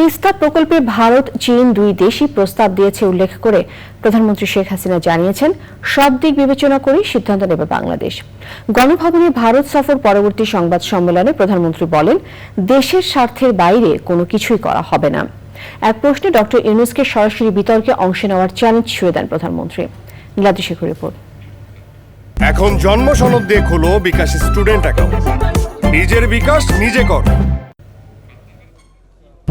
তিস্তা প্রকল্পে ভারত, চীন দুই দেশই প্রস্তাব দিয়েছে উল্লেখ করে প্রধানমন্ত্রী শেখ হাসিনা জানিয়েছেন, সব দিক বিবেচনা করেই সিদ্ধান্ত নেবে বাংলাদেশ। গণভবনে ভারত সফর পরবর্তী সংবাদ সম্মেলনে প্রধানমন্ত্রী বলেন, দেশের স্বার্থের বাইরে কোনো কিছুই করা হবে না। এক প্রশ্নে ডক্টর ইউনুসকে সরাসরি বিতর্কে অংশ নেওয়ার চ্যালেঞ্জ ছুঁয়ে দেন প্রধানমন্ত্রী। নীলাদ্রি রিপোর্ট এখন জন্ম সনদ দিয়ে খোলো বিকাশ স্টুডেন্ট অ্যাকাউন্ট নিজের বিকাশ নিজে কর।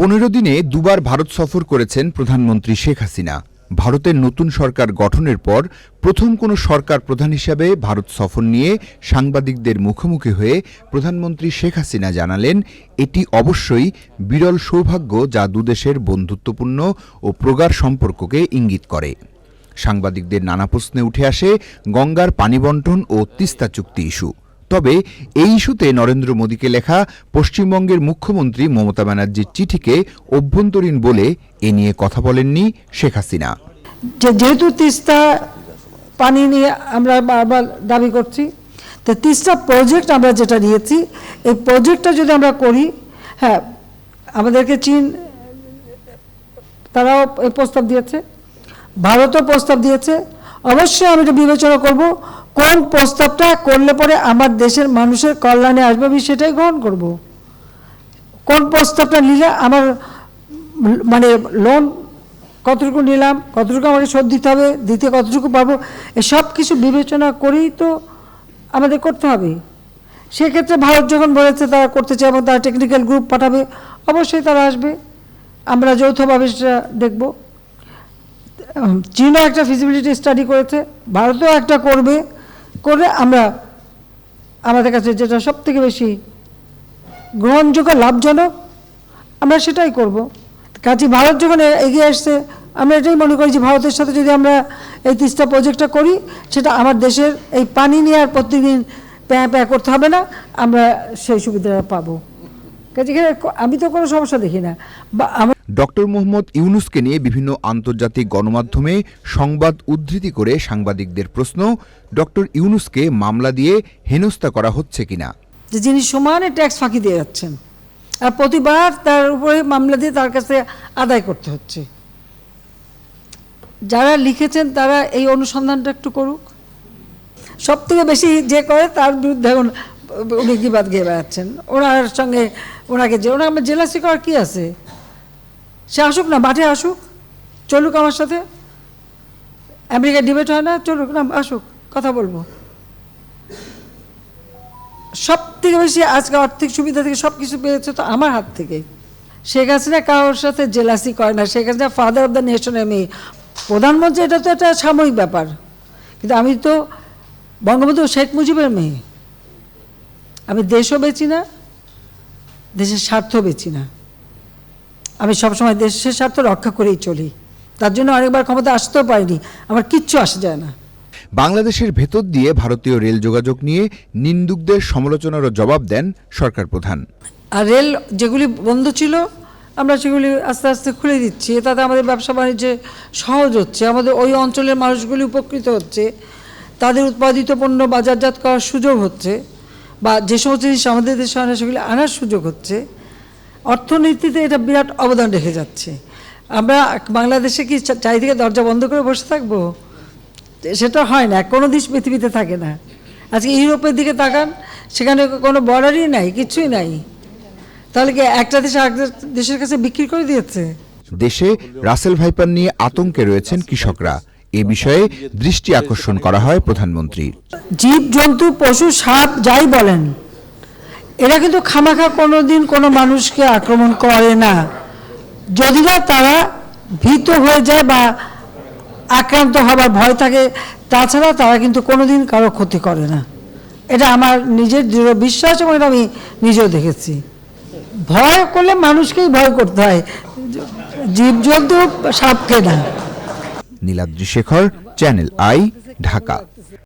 পনেরো দিনে দুবার ভারত সফর করেছেন প্রধানমন্ত্রী শেখ হাসিনা। ভারতের নতুন সরকার গঠনের পর প্রথম কোনো সরকার প্রধান হিসাবে ভারত সফর নিয়ে সাংবাদিকদের মুখোমুখি হয়ে প্রধানমন্ত্রী শেখ হাসিনা জানালেন, এটি অবশ্যই বিরল সৌভাগ্য যা দুদেশের বন্ধুত্বপূর্ণ ও প্রগাঢ় সম্পর্ককে ইঙ্গিত করে। সাংবাদিকদের নানা প্রশ্নে উঠে আসে গঙ্গার পানি বন্টন ও তিস্তা চুক্তি ইস্যু। তবে এই ইস্যুতে নরেন্দ্র মোদীকে লেখা পশ্চিমবঙ্গের মুখ্যমন্ত্রী মমতা ব্যানার্জির চিঠিকে অভ্যন্তরীণ বলে এ নিয়ে কথা বলেননি শেখ হাসিনা। যেহেতু তিস্তা পানি নিয়ে আমরা বারবার দাবি করছি, তো তিস্তা প্রজেক্ট আমরা যেটা নিয়েছি এই প্রজেক্টটা যদি আমরা করি হ্যাঁ আমাদেরকে চীন, তারাও প্রস্তাব দিয়েছে, ভারতও প্রস্তাব দিয়েছে। অবশ্যই আমি এটা বিবেচনা করব। কোন প্রস্তাবটা করলে পরে আমার দেশের মানুষের কল্যাণে আসবে আমি সেটাই গ্রহণ করব। কোন প্রস্তাবটা নিলে আমার মানে লোন কতটুকু নিলাম, কতটুকু আমাকে শোধ দিতে হবে, দিতে কতটুকু পাবো এসব কিছু বিবেচনা করেই তো আমাদের করতে হবে। সেক্ষেত্রে ভারত যখন বলেছে তারা করতে চায় এবং তারা টেকনিক্যাল গ্রুপ পাঠাবে, অবশ্যই তারা আসবে। আমরা যৌথভাবে সেটা দেখব। চীনও একটা ফিজিবিলিটি স্টাডি করেছে, ভারতও একটা করবে। করে আমরা আমাদের কাছে যেটা সব থেকে বেশি গ্রহণযোগ্য, লাভজনক, আমরা সেটাই করব। কাজে ভারত যখন এগিয়ে আসছে, আমরা এটাই মনে করি যে ভারতের সাথে যদি আমরা এই তিস্তা প্রজেক্টটা করি, সেটা আমার দেশের এই পানি নিয়ে আর প্রতিদিন প্যাঁ প্যাঁ করতে হবে না, আমরা সেই সুবিধাটা পাবো। কাজে আমি তো কোনো সমস্যা দেখি না। বা আমার ডক্টর মোহাম্মদ ইউনুসকে নিয়ে বিভিন্ন আন্তর্জাতিক গণমাধ্যমে সংবাদ উদ্ধৃতি করে সাংবাদিকদের প্রশ্ন ডক্টর ইউনুসকে মামলা দিয়ে হেনস্থা করা হচ্ছে কিনা? যে যিনি সমানে ট্যাক্স ফাঁকি দিয়ে যাচ্ছেন আর প্রতিবার তার উপরে মামলা দিয়ে তার কাছে আদায় করতে হচ্ছে। যারা লিখেছেন তারা এই অনুসন্ধানটা একটু করুক। সব থেকে বেশি যে করে তার বিরুদ্ধে এখন উনি বিবাদ গিয়ে বেড়াচ্ছেন? ওনার সঙ্গে ওনাকে যে ওনার আমার জেলাসি করার কী আছে? সে আসুক না, মাঠে আসুক, চলুক আমার সাথে। আমেরিকা ডিবেট হয় না, চলুক না, আসুক, কথা বলব। সব থেকে বেশি আজকে আর্থিক সুবিধা থেকে সব কিছু পেয়েছে তো আমার হাত থেকে। শেখ হাসিনা কারোর সাথে জেলাসি করে না। Sheikh Hasina father of the নেশনের মেয়ে প্রধানমন্ত্রী, এটা তো একটা সাময়িক ব্যাপার। কিন্তু আমি তো বঙ্গবন্ধু শেখ মুজিবের মেয়ে। আমি দেশও বেচি না দেশের স্বার্থ বেচি না। আমি সবসময় দেশের স্বার্থ রক্ষা করেই চলি। তার জন্য অনেকবার ক্ষমতা আসতেও পারিনি আমার কিচ্ছু আসা যায় না। বাংলাদেশের ভেতর দিয়ে ভারতীয় রেল যোগাযোগ নিয়ে নিন্দুকদের সমালোচনারও জবাব দেন সরকার প্রধান। আর রেল যেগুলি বন্ধ ছিল আমরা সেগুলি আস্তে আস্তে খুলে দিচ্ছি। তাতে আমাদের ব্যবসা বাণিজ্যে সহজ হচ্ছে। আমাদের ওই অঞ্চলের মানুষগুলি উপকৃত হচ্ছে। তাদের উৎপাদিত পণ্য বাজারজাত করার সুযোগ হচ্ছে। বা যে সমস্ত জিনিস আমাদের দেশে হয় না, সেগুলি আনার সুযোগ হচ্ছে। অর্থনীতিতে এটা বিরাট অবদান রেখে যাচ্ছে। আমরা বাংলাদেশে কি চারিদিকে দরজা বন্ধ করে বসে থাকব? সেটা হয় না, কোনো দেশ পৃথিবীতে থাকে না। আজকে ইউরোপের দিকে তাকান, সেখানে কোনো বর্ডারই নাই, কিছুই নাই। তাহলে কি একটা দেশ আরেকটা দেশের কাছে বিক্রি করে দিয়েছে? দেশে রাসেল ভাইপার নিয়ে আতঙ্কে রয়েছেন কৃষকরা। এ বিষয়ে দৃষ্টি আকর্ষণ করা হয় প্রধানমন্ত্রীর জীব জন্তু পশু, সাপ যাই বলেন, এরা কিন্তু খামাখা কোনো দিন কোনো মানুষকে আক্রমণ করে না। যদি না তারা ভীত হয়ে যায় বা আক্রান্ত হবার ভয় থাকে, তাছাড়া তারা কিন্তু কোনো দিন কারও ক্ষতি করে না। এটা আমার নিজের দৃঢ় বিশ্বাস এবং এটা আমি নিজেও দেখেছি। ভয় করলে মানুষকেই ভয় করতে হয়। জীবজন্তু, সাপকে না। Niladri Shekhar channel I Dhaka